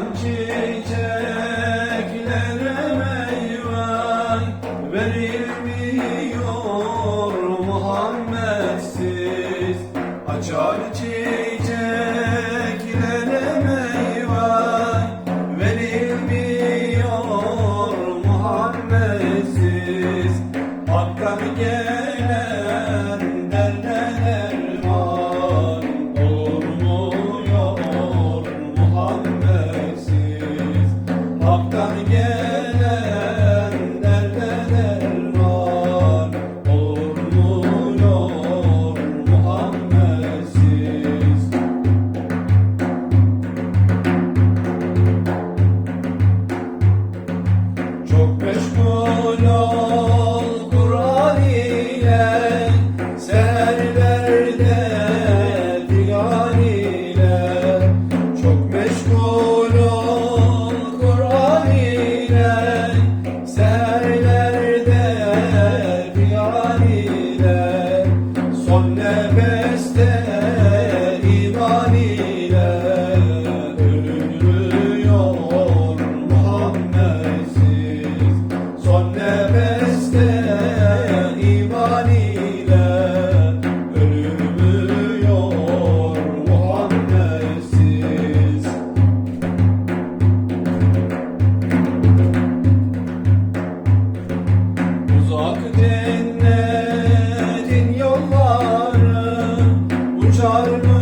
Aman çiçeklere meyvan verir Come again. beste iman ile ölünüyor Muhammedsiz. Son nefeste iman ile ölünüyor Muhammedsiz. Uzak den সর্ব